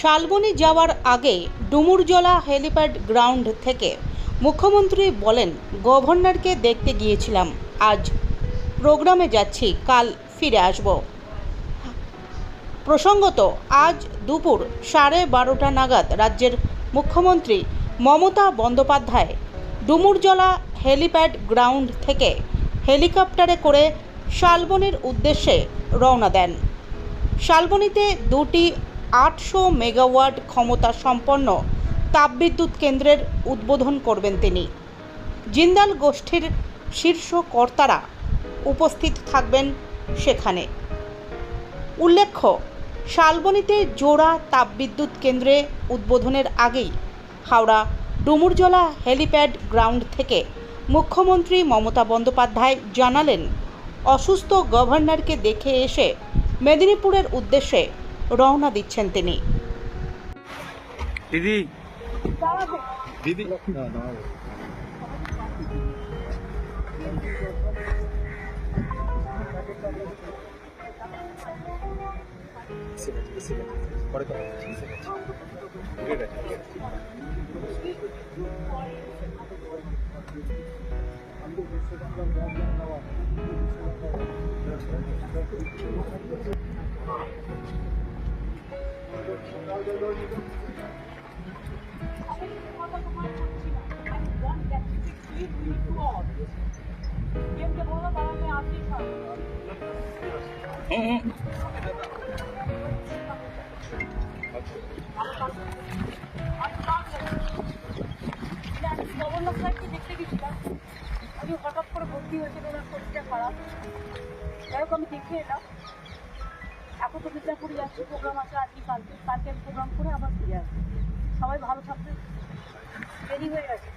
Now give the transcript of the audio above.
শালবনি যাওয়ার আগে Dumurjala helipad ground থেকে মুখ্যমন্ত্রী বলেন, গভর্নরকে দেখতে গিয়েছিলাম। আজ প্রোগ্রামে যাচ্ছি, কাল ফিরে আসব। প্রসঙ্গত, আজ দুপুর সাড়ে বারোটা নাগাদ রাজ্যের মুখ্যমন্ত্রী মমতা বন্দ্যোপাধ্যায় ডুমুরজলা হেলিপ্যাড গ্রাউন্ড থেকে হেলিকপ্টারে করে শালবনির উদ্দেশ্যে রওনা দেন। শালবনিতে দুটি আটশো মেগাওয়াট ক্ষমতা সম্পন্ন তাপবিদ্যুৎ কেন্দ্রের উদ্বোধন করবেন তিনি। জিন্দাল গোষ্ঠীর শীর্ষ কর্তারা উপস্থিত থাকবেন সেখানে। উল্লেখ্য, শালবনীতে জোড়া তাপবিদ্যুৎ কেন্দ্রে উদ্বোধনের আগেই হাওড়া ডুমুরজলা হেলিপ্যাড গ্রাউন্ড থেকে মুখ্যমন্ত্রী মমতা বন্দ্যোপাধ্যায় জানালেন, অসুস্থ গভর্নরকে দেখে এসে মেদিনীপুরের উদ্দেশ্যে রওনা দিচ্ছেন তিনি। দিদি। দিদি। পরে কথা গভর্নর সাহেবকে দেখতে গেছিলাম আমি হঠাৎ করে ভর্তি হয়েছিল ওনার শরীরটা খারাপ। যাই হোক, আমি দেখে এলাম। এখন তো মিদনাপুরে যাচ্ছি প্রোগ্রাম আছে আজকে কালকে কালকে আমি প্রোগ্রাম করে আবার ফিরে আসব। সবাই ভালো থাকবে। দেরি হয়ে গেছে।